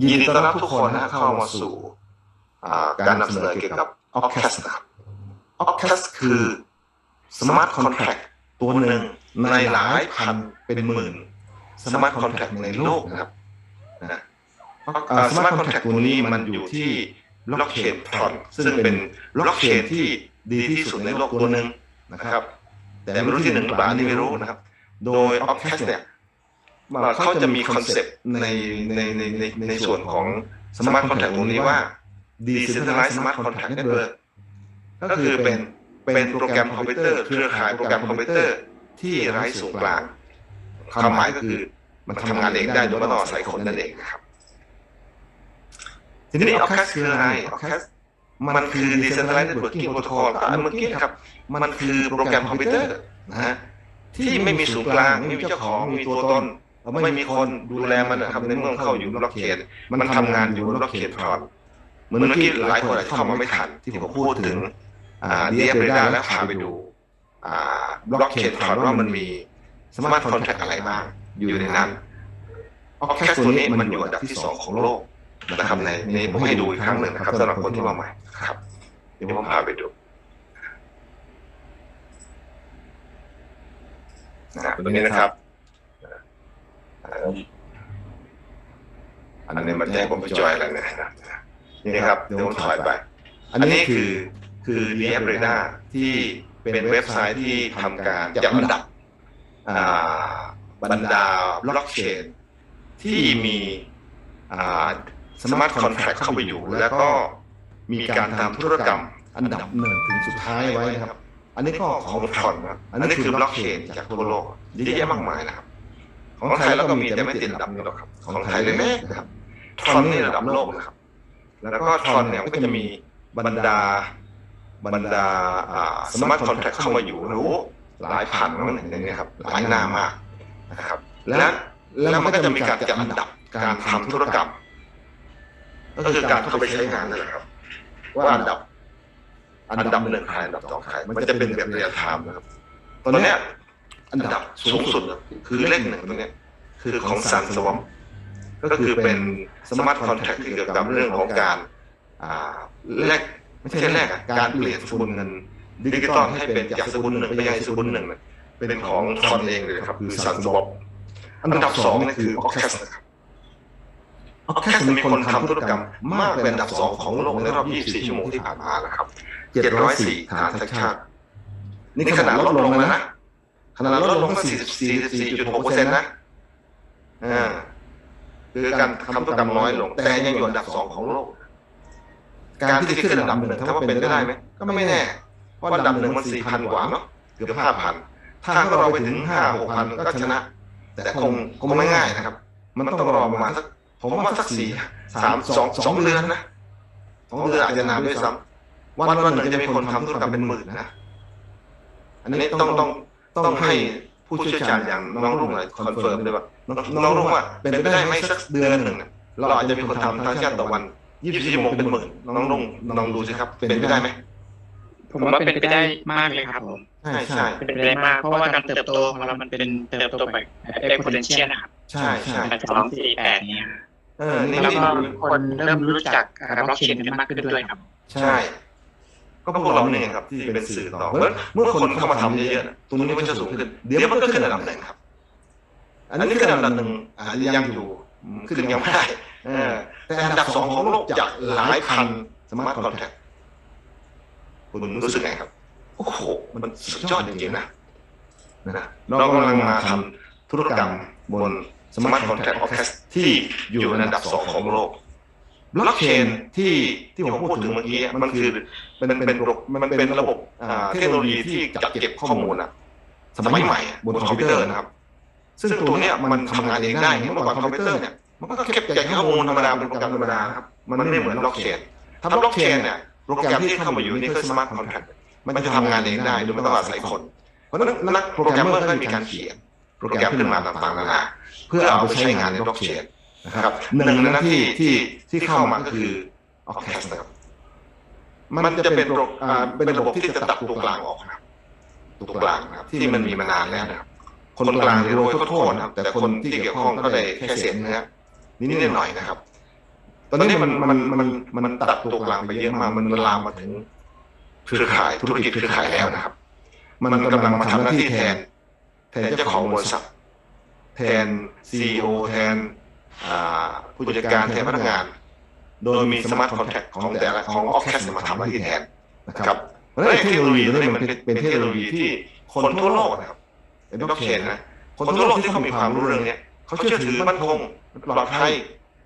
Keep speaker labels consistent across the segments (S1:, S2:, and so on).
S1: ยินดีต้อนรับทุกคนนะเข้ามาสู่อ่าการนำเสนอเกี่ยวกับ o c a s t นะครับ o c a s t คือ Smart Contract ตัวหนึ่งในหลายพันเป็นหมื่น Smart Contract ในโลกนะครับนะอ่า Smart Contract ตัวนี้มันอยู่ที่บล็อกเชนทรอนซึ่งเป็นบล็อกเชนที่ดีที่สุดในโลกตัวหนึ่งนะครับ แต่ไม่รู้ที่หนึ่งหรือเปล่าอันนี้ไม่รู้นะครับ โดย o c a s t เนี่ย เขาจะมีคอนเซปต์ในในในในในส่วนของ Smart Contract ตรงนี้ว่า Decentralized Smart Contract Network ก็คือเป็นเป็นโปรแกรมคอมพิวเตอร์ เครือข่ายโปรแกรมคอมพิวเตอร์ที่ไร้ศูนย์กลางความหมายก็คือมันทำงานเองได้โดยไม่ต้องอาศัยคนนั่นเองนะครับ ทีนี้ o c a s คืออะไร o c a s มันคือ Decentralized Networking Protocol ก็อันเมื่อกี้นะครับ มันคือโปรแกรมคอมพิวเตอร์นะฮะที่ไม่มีศูนย์กลาง ไม่มีเจ้าของไม่มีตัวตน ไม่มีคนดูแลมันนะครับในเมื่อเข้าอยู่บนบล็อกเชนมันทำงานอยู่บนบล็อกเชนทรอนเหมือนเมื่อกี้หลายคนอาจจะเข้ามาไม่ทันที่ผมพูดถึงอ่าดีเอฟเรดาแล้วพาไปดูอ่าบล็อกเชนทรอนว่ามันมีสมาร์ทคอนแทคอะไรบ้าง อยู่ในนั้นออแคสตัวนี้มันอยู่อันดับที่สองของโลกนะครับในในผมให้ดูอีกครั้งหนึ่งนะครับสำหรับคนที่มาใหม่ครับเดี๋ยวผมพาไปดูนะครับตรงนี้นะครับ อ่าอันนี้มันแจ้งผมไปจอยอะไรนะครับนี่ครับเดี๋ยวผมถอยไป อันนี้คือคือ d f r a d a r ที่เป็นเว็บไซต์ที่ทำการจัดอันดับอ่าบรรดาบล็อกเชนที่มีสมาร์ทคอนแท c t เข้าไปอยู่ แล้วก็มีการทำธุรกรรม อันดับหนึ่งถึงสุดท้ายไว้นะครับ อันนี้ก็ของทรอนนะอันนี้คือบล็อกเชนจากทั่วโลกเยอะแยะมากมายนะครับ ของไทยแล้วก็มีแต่ไม่ติดอันดับนี้หรอกครับ ของไทยเล็กๆนะครับทรอนนี่ระดับโลกนะครับ แล้วก็ทรอนเนี่ยก็จะมีบรรดาบรรดาสมาร์ทคอนแทคเข้ามาอยู่รู้หลายพันนั่นเองนะครับหลายหน้ามากนะครับ และแล้วมันก็จะมีการจัดอันดับการทำธุรกรรม ก็คือการเข้าไปใช้งานนั่นแหละครับ ว่าอันดับ อันดับหนึ่งใครอันดับสองใครมันจะเป็นแบบเรียลไทม์นะครับ ตอนเนี้ยอันดับสูงสุดคือเลขหนึ่งตรงเนี้ย คือของซันสวอมก็คือเป็นสมาร์ทคอนแทคที่เกี่ยวกับเรื่องของการอ่าแลกไม่ใช่แลกอะการเปลี่ยนสกุลเงินดิจิตอลให้เป็นจากสกุลหนึ่งไปยังสกุลหนึ่งเนี่ยเป็นของทรอนเองเลยครับคือซันสวอปอันดับสองนี่คือออคแคสนะครับออคแคสมีคนทำธุรกรรมมากเป็นอันดับสองของโลกในรอบ 24 ชั่วโมงที่ผ่านมานะครับ 704ฐานทักชาติ นี่ขนาดลดลงแล้วนะขนาดลดลงก็44.6เปอร์เซ็นต์นะ อ่าคือการทำธุรกรรมน้อยลง แต่ยังอยู่อันดับสองของโลก การที่จะขึ้นอันดับหนึ่งถ้าว่าเป็นไปได้ไหมก็ไม่แน่เพราะอันดับหนึ่งมันสี่พันกว่าเนาะเกือบห้าพันถ้าเราไปถึงห้าหกพันก็ชนะ แต่คงคงไม่ง่ายนะครับ มันต้องรอประมาณสักผมว่าสักสี่สามสองสองเดือนนะสองเดือนอาจจะนานด้วยซ้ำวันวันหนึ่งจะมีคนทำธุรกรรมเป็นหมื่นนะอันนี้ต้องต้องต้องให้ ผู้เชี่ยวชาญอย่างน้องรุ่งหน่อยคอนเฟิร์มด้วยว่าน้องรุ่งว่าเป็นไปได้ไหมสักเดือนหนึ่งเนี่ยเราอาจจะมีคนทำทั้งชาติต่อวัน24ชั่วโมงเป็นหมื่นน้องลงลองดูสิครับ เป็นไปได้ไหม
S2: ผมว่าเป็นไปได้มากเลยครับผม
S1: ใช่ใช่
S2: เป็นไปได้มากเพราะว่าการเติบโตของเรามันเป็นเติบโตแบบ exponential นะครับ
S1: ใช่ใช่
S2: สองสี่แปดเนี่ย
S1: เออนี่
S2: แล้ว
S1: นี่
S2: ก็คนเริ่มรู้จักบล็อกเชนกันมากขึ้นด้วยครับ
S1: ใช่ ก็พวกเราเนี่ยครับที่เป็นสื่อต่อเมื่อเมื่อคนเข้ามาทำเยอะๆตรงนี้มันจะสูงขึ้น เดี๋ยวมันก็ขึ้นอันดับหนึ่งครับ อันนี้ขึ้นอันดับหนึ่งอ่ายังอยู่ขึ้นยังไม่ได้เออแต่อันดับสองของโลกจากหลายพันสมาร์ทคอนแทคคุณรู้สึกไงครับโอ้โหมันสุดยอดจริงๆนะนะเรากำลังมาทำธุรกรรมบนสมาร์ทคอนแทคออฟแคสที่อยู่ในอันดับสองของโลก บล็อกเชนที่ที่ผมพูดถึงเมื่อกี้มันคือเป็นเป็นระบบมันเป็นระบบอ่าเทคโนโลยีที่จัดเก็บข้อมูลอะสมัยใหม่อะบนคอมพิวเตอร์นะครับ ซึ่งตัวเนี้ยมันทำงานเองได้เมื่อก่อนคอมพิวเตอร์เนี่ยมันก็เก็บแต่ข้อมูลธรรมดาเป็นโปรแกรมธรรมดาครับมันไม่เหมือนบล็อกเชนถ้าบล็อกเชนเนี่ยโปรแกรมที่เข้ามาอยู่นี่คือสมาร์ทคอนแทคมันจะทำงานเองได้โดยไม่ต้องอาศัยคนเพราะฉะนั้นนักโปรแกรมเมอร์ก็มีการเขียนโปรแกรมขึ้นมาต่างๆนานาเพื่อเอาไปใช้งานในบล็อกเชน นะครับหนึ่งในหน้าที่ที่ที่เข้ามาก็คือออ c แคสนะครับมันจะเป็นโปรอ่าเป็นระบบที่จะตัดตัวกลางออกนะครับตัวกลางนะครับ ที่มันมีมานานแล้วนะครับ คนกลางที่โรยโทษนะครับ แต่คนที่เกี่ยวข้องก็ได้แค่เสียเนื้อนิดๆหน่อยๆนะครับ ตอนนี้มันมันมันมันมันตัดตัวกลางไปเยอะมากมันลามมาถึงเครือข่ายธุรกิจเครือข่ายแล้วนะครับ มันกำลังมาทำหน้าที่แทน แทนเจ้าของบริษัท แทนซีอแทน อ่าผู้จัดการแทนพนักงาน โดยมีสมาร์ทคอนแทคของแต่ละของออฟแคสมาทำหน้าที่แทนนะครับเพราะฉะนั้นเทคโนโลยีตัวนี้มันเป็นเป็นเทคโนโลยีที่คนทั่วโลกนะครับเป็นบล็อกเชนนะคนทั่วโลกที่เขามีความรู้เรื่องเนี้ยเขาเชื่อถือมั่นคงปลอดภัย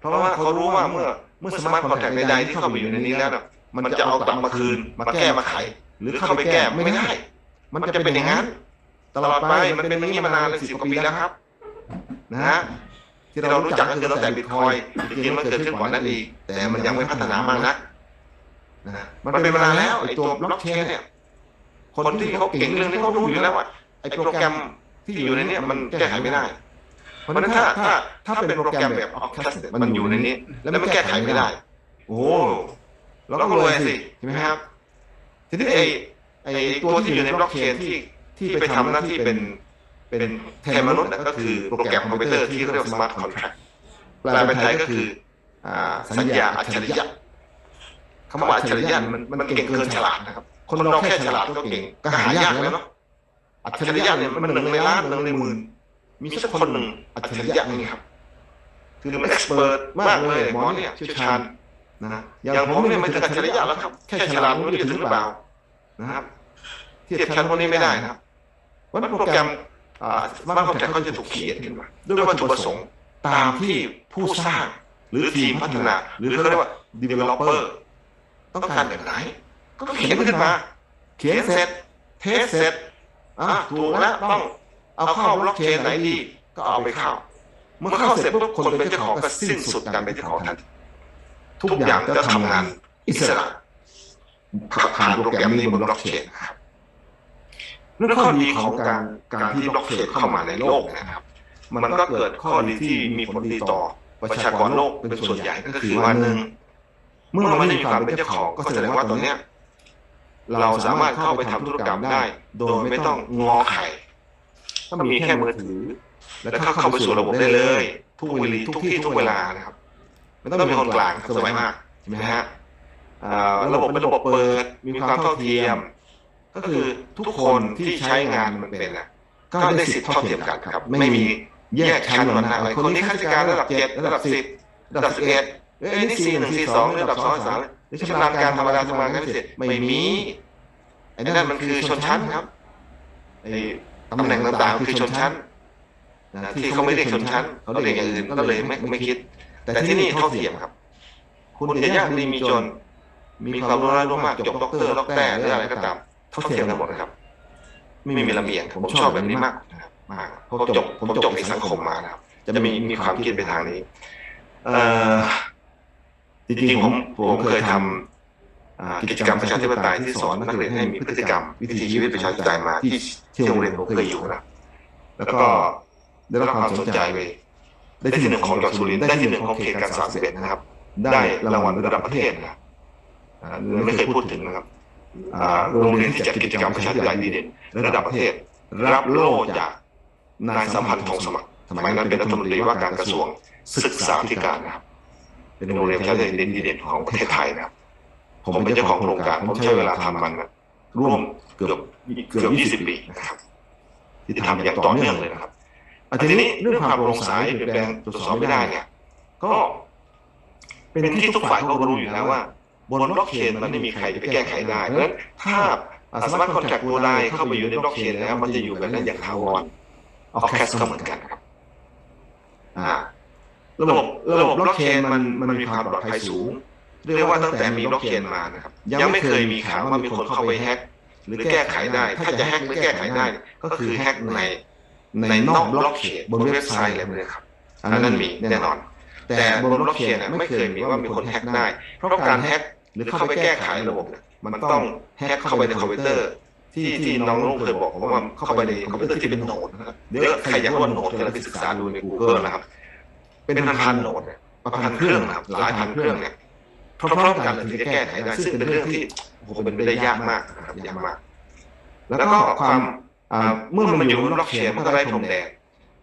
S1: เพราะว่าเขารู้ว่าเมื่อเมื่อสมาร์ทคอนแทคใดๆที่เข้าไปอยู่ในนี้แล้วน่ะมันจะเอากลับมาคืนมาแก้มาไข หรือเข้าไปแก้ไม่ได้ มันจะเป็นอย่างนั้น ตลอดไปมันเป็นอย่างนี้มานานเลยสิบกว่าปีแล้วครับ นะฮะ ที่เรารู้จักก็คือตั้งแต่บิตคอยจริงๆมันเกิดขึ้นก่อนนั้นอีก แต่มันยังไม่พัฒนามากนักนะฮะมันเป็นมานานแล้วไอ้ตัวบล็อกเชนเนี่ยคนที่เขาเก่งเรื่องนี้เขารู้อยู่แล้วว่าไอ้โปรแกรมที่อยู่ในเนี้มันแก้ไขไม่ได้ เพราะฉะนั้นถ้าถ้าถ้าเป็นโปรแกรมแบบออฟคัสมันอยู่ในนี้ แล้วมันแก้ไขไม่ได้ โอ้เราก็รวยสิใช่ไหมครับ ทีนี้ไอ้ไอ้ตัวที่อยู่ในบล็อกเชนที่ที่ไปทำหน้าที่เป็น เป็นแทนมนุษย์นะก็คือโปรแกรมคอมพิวเตอร์ที่เรียกว่าสมาร์ทคอนแทคแปลเป็นไทยก็คือสัญญาอัจฉริยะคำว่าอัจฉริยะมันมันเก่งเกินฉลาดนะครับ คนเราแค่ฉลาดก็เก่งก็หายากแล้วเนาะอัจฉริยะเนี่ยมันหนึ่งในล้านหนึ่งในหมื่นมีสักคนหนึ่งอัจฉริยะนี่ครับ คือมันเอ็กซ์เพรสมากเลยหมอเนี่ยเชี่ยวชาญนะอย่างผมเนี่ยไม่ถึงอัจฉริยะแล้วครับแค่ฉลาดไม่รู้จะถึงหรือเปล่านะครับเทียบชั้นพวกนี้ไม่ได้นะครับวันโปรแกรม สมาร์ทคอนแทคเขาจะถูกเขียนขึ้นมาด้วยวัตถุประสงค์ตามที่ผู้สร้างหรือทีมพัฒนา หรือเขาเรียกว่า developer ต้องการแบบไหน ก็เขียนขึ้นมา เขียนเสร็จ เทสเสร็จอะถูกแล้วต้องเอาเข้าบล็อกเชนไหนดี ก็เอาไปเข้า เมื่อเข้าเสร็จปุ๊บคนเป็นเจ้าของก็สิ้นสุดการเป็นเจ้าของทันทีทุกอย่างจะทำงานอิสระผ่านโปรแกรมนี้บนบล็อกเชนครับ เรื่องข้อดีของการการที่บล็อกเชนเข้ามาในโลกนะครับ มันก็เกิดข้อดีที่มีผลดีต่อประชากรโลกเป็นส่วนใหญ่ก็คือว่าหนึ่งเมื่อเราไม่ได้มีความเป็นเจ้าของก็แสดงว่าตอนเนี้ยเราสามารถเข้าไปทำธุรกรรมได้ โดยไม่ต้องงอไข่ถ้ามีแค่มือถือ แล้วก็เข้าไปสู่ระบบได้เลย ทุกเวลีทุกที่ทุกเวลานะครับไม่ต้องมีคนกลางครับสบายมากใช่ไหมฮะอ่าระบบเป็นระบบเปิดมีความเท่าเทียม ก็คือทุกคนที่ใช้งานมันเป็นนะก็ได้สิทธิ์เท่าเทียมกันครับ ไม่มีแยกชั้นวรรณะอะไรคนนี้ข้าราชการระดับเจ็ดระดับสิบระดับสิบเอ็ดเอ้ยนี่สี่หนึ่งสี่สองระดับสองสามหรือชำนาญการธรรมดาธรรมดาการพิเศษไม่มีไอ้นั่นมันคือชนชั้นครับไอ้ตำแหน่งต่างๆคือชนชั้นนะที่เขาไม่เรียกชนชั้นเขาเรียกอย่างอื่นก็เลยไม่ไม่คิด แต่ที่นี่เท่าเทียมครับ คุณจะยากดีมีจน มีความรู้น้อยรู้มากจบด็อกเตอร์ด็อกแต่หรืออะไรก็ตาม เท่าเทียมกันหมดนะครับ ไม่มีลำเอียงผมชอบแบบนี้มากนะครับมากเพราะจบผมจบในสังคมมานะครับ จะมีมีความคิดไปทางนี้ เอ่อจริงๆผมผมเคยทำอ่ากิจกรรมประชาธิปไตยที่สอนนักเรียนให้มีพฤติกรรม วิถีชีวิตประชาธิปไตยมาที่ที่โรงเรียนผมเคยอยู่นะแล้วก็ได้รับความสนใจไปได้ที่หนึ่งของจังหวัดสุรินทร์ได้ที่หนึ่งของเขตการสามสิบเอ็ดนะครับ ได้รางวัลระดับประเทศนะอ่าไม่เคยพูดถึงนะครับอ่า โรงเรียนที่จัดกิจกรรมประชาธิปไตยดีเด่นระดับประเทศ รับโล่จากนายสัมพันธ์ทองสมัครสมัยนั้นเป็นรัฐมนตรีว่าการกระทรวงศึกษาธิการนะครับ เป็นโรงเรียนประชาธิปไตยดีเด่นของประเทศไทยนะครับ ผมเป็นเจ้าของโครงการผมใช้เวลาทำมันร่วมเกือบเกือบยี่สิบปีนะครับที่ทำอย่างต่อเนื่องเลยนะครับทีนี้เรื่องความโปร่งใสเปลี่ยนแปลงตรวจสอบไม่ได้เนี่ยก็เป็นที่ทุกฝ่ายก็รู้อยู่แล้วว่า บนบล็อกเชนมันไม่มีใครจะไปแก้ไขได้เพราะฉะนั้นถ้าสมาร์ทคอนแทคตัวใดเข้าไปอยู่ในบล็อกเชนแล้วมันจะอยู่แบบนั้นอย่างถาวรออแคสก็เหมือนกันครับอ่าระบบระบบบล็อกเชนมันมันมีความปลอดภัยสูง เรียกว่าตั้งแต่มีบล็อกเชนมานะครับ ยังไม่เคยมีข่าวว่ามีคนเข้าไปแฮ็กหรือแก้ไขได้ ถ้าจะแฮ็กหรือแก้ไขได้ ก็คือแฮ็กในในนอกบล็อกเชนบนเว็บไซต์อะไรพวกนี้ครับอันนั้นมีแน่นอน แต่บนบล็อกเชนเนี่ยไม่เคยมีว่ามีคนแฮ็กได้ เพราะการแฮ็ก หรือเข้าไปแก้ไขระบบเนี่ยมันต้องแฮ็กเข้าไปในคอมพิวเตอร์ที่ที่น้องลุงเคยบอกผมว่าเข้าไปในคอมพิวเตอร์ที่เป็นโหนดนะครับเดี๋ยวใครอยากรู้ว่าโหนดที่เราไปศึกษาดูใน Google นะครับ เป็นพันๆโหนดเนี่ยพันเครื่องนะครับหลายพันเครื่องเนี่ยพร้อมๆกันถึงจะแก้ไขได้ซึ่งเป็นเรื่องที่โอ้โหเป็นไปได้ยากมากนะครับยากมาก แล้วก็ความอ่าเมื่อมันอยู่บนบล็อกเชนมันก็ไร้พรมแดง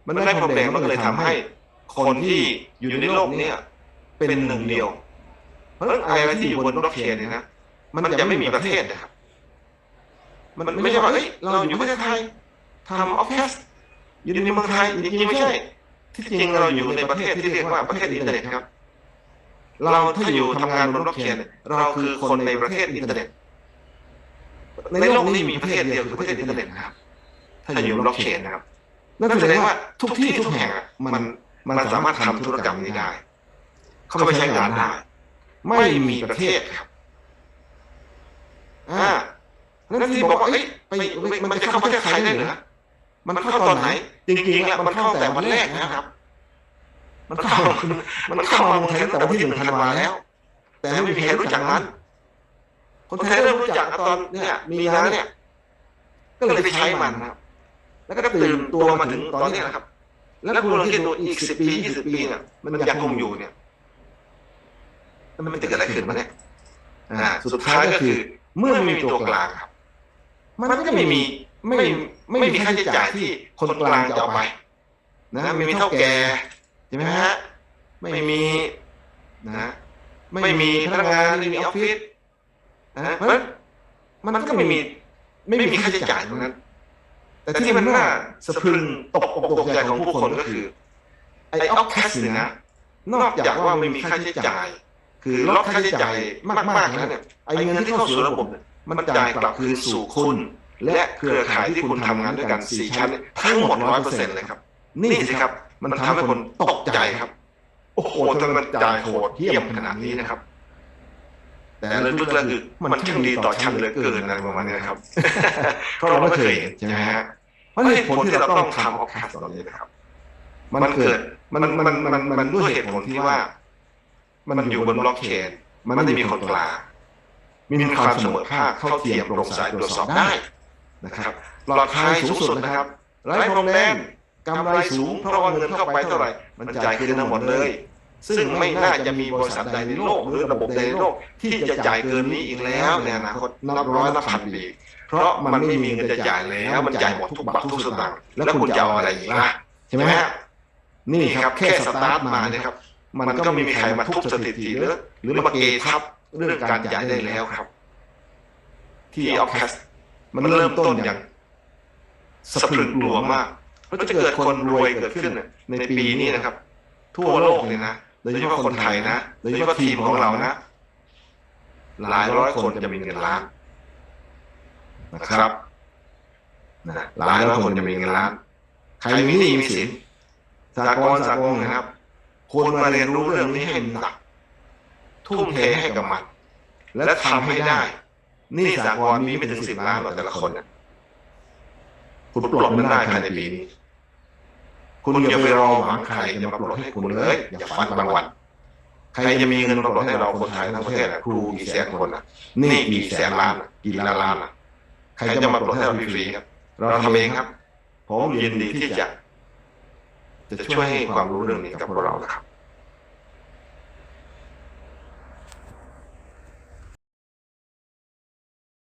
S1: มันไร้พรมแดงมันก็เลยทำให้คนที่อยู่ในโลกเนี้เป็นหนึ่งเดียว ราะฉะนั้นอะไรที่อยู่บนบล็อกเชนเนี่ยนะมันจะไม่มีประเทศนะครับ มันไม่ใช่ว่าเอ้ยเราอยู่ประเทศไทยทำออฟแคสอยู่ในเมืองไทยจริงๆไม่ใช่ ที่จริงเราอยู่ในประเทศที่เรียกว่าประเทศอินเทอร์เน็ตครับ เราถ้าอยู่ทำงานบนบล็อกเชนเราคือคนในประเทศอินเทอร์เน็ตในโลกนี้มีประเทศเดียวคือประเทศอินเทอร์เน็ตนะครับ ถ้าอยู่บนบล็อกเชนนะครับนั่นแสดงว่าทุกที่ทุกแห่งอะมันมันสามารถทำธุรกรรมนี้ได้ เข้าไปใช้งานได้ ไม่มีประเทศครับอ่านั่นที่บอกว่าเอ้ยไปมันจะเข้าประเทศไทยได้เหรอมันเข้าตอนไหน จริงๆแล้วมันเข้าแต่วันแรกนะครับ มันเข้ามันเข้ามาเมืองไทยตั้งแต่วันที่หนึ่งธันวาแล้ว แต่ไม่มีใครรู้จักมัน คนไทยเริ่มรู้จักตอนเนี่ยมีนาเนี่ย ก็เลยไปใช้มันนะครับ แล้วก็ตื่นตัวมาถึงตอนนี้นะครับ แล้วคุณลองคิดดูอีกสิบปียี่สิบปีเนี่ยมันยังคงอยู่เนี่ยแล้ว มันจะเกิดอะไรขึ้นมาเนี่ยอ่า สุดท้ายก็คือ เมื่อไม่มีตัวกลางครับ มันก็ไม่มีไม่ไม่มีค่าใช้จ่ายที่คนกลางจะเอาไป นะไม่มีเท่าแก่ใช่ไหมฮะไม่มีนะไม่มีพนักงานไม่มีออฟฟิศนะเพราะฉะนั้นมันก็ไม่มี ไม่มีค่าใช้จ่ายตรงนั้น แต่ที่มันน่าสะพรึงตกอกตกใจของผู้คนก็คือไอ้ออฟแคสเนี่ยนะนอกจากว่าไม่มีค่าใช้จ่าย คือลดค่าใช้จ่ายมากๆแล้วเนี่ยไอ้เงินที่เข้าสู่ระบบเนี่ยมันจ่ายกลับคืนสู่คุณ และเครือข่ายที่คุณทำงานด้วยกันสี่ชั้นเนี่ยทั้งหมดร้อยเปอร์เซ็นต์เลยครับ นี่สิครับ มันทำให้คนตกใจครับ โอ้โหทำไมมันจ่ายโหดเยี่ยมขนาดนี้นะครับ แต่ลึกๆแล้วคือมันช่างดีต่อชั้นเหลือเกินอะไรประมาณนี้นะครับเพราะเราไม่เคยเห็นใช่ไหมฮะเพราะเหตุผลที่เราต้องทำออฟแคสตอนนี้นะครับ มันเกิดมันมันมันมันด้วยเหตุผลที่ว่า มันอยู่บนบล็อกเชน มันไม่ได้มีคนกลางมีความเสมอภาคเท่าเทียมโปร่งใสตรวจสอบได้นะครับปลอดภัยสูงสุดนะครับไร้พรมแดนกำไรสูงเพราะว่าเงินเข้าไปเท่าไหร่ มันจ่ายคืนทั้งหมดเลย ซึ่งไม่น่าจะมีบริษัทใดในโลกหรือระบบใดในโลก ที่จะจ่ายเกินนี้อีกแล้วในอนาคตนับร้อยนับพันปีเพราะมันไม่มีเงินจะจ่ายแล้วมันจ่ายหมดทุกบาททุกสตางค์แล้วคุณจะเอาอะไรอีกล่ะใช่ไหมฮะนี่ครับแค่สตาร์ทมาเนี่ยครับ มันก็ไม่มีใครมาทุบสถิติหรือหรือมาเกทับเรื่องการจ่ายได้แล้วครับ ที่ออฟแคสมันเริ่มต้นอย่างสะพรึงกลัวมากเพราะจะเกิดคนรวยเกิดขึ้นเนี่ยในปีนี้นะครับ ทั่วโลกเลยนะโดยเฉพาะคนไทยนะโดยเฉพาะทีมของเรานะ หลายร้อยคนจะมีเงินล้านนะครับนะหลายร้อยคนจะมีเงินล้าน ใครมีหนี้มีสินสากลสากลนะครับ ควรมาเรียนรู้เรื่องนี้ให้หนัก ทุ่มเทให้กับมัน และทำให้ได้ นี่สากลมีไม่ถึงสิบล้านหรอกแต่ละคนคุณปลดมันได้ภายในปีนี้คุณอย่าไปรอหวังใครจะมาปลดให้คุณเลย อย่าฝันบางวัน ใครจะมีเงินมาปลดให้เราคนไทยทั้งประเทศครูกี่แสนคนอะ นี่กี่แสนล้านกี่ล้านล้านอะ ใครจะมาปลดให้เราฟรีๆครับ เราทำเองครับ ผมยินดีที่จะ จะช่วยให้ความรู้เรื่องนี้กับพวกเรานะครับ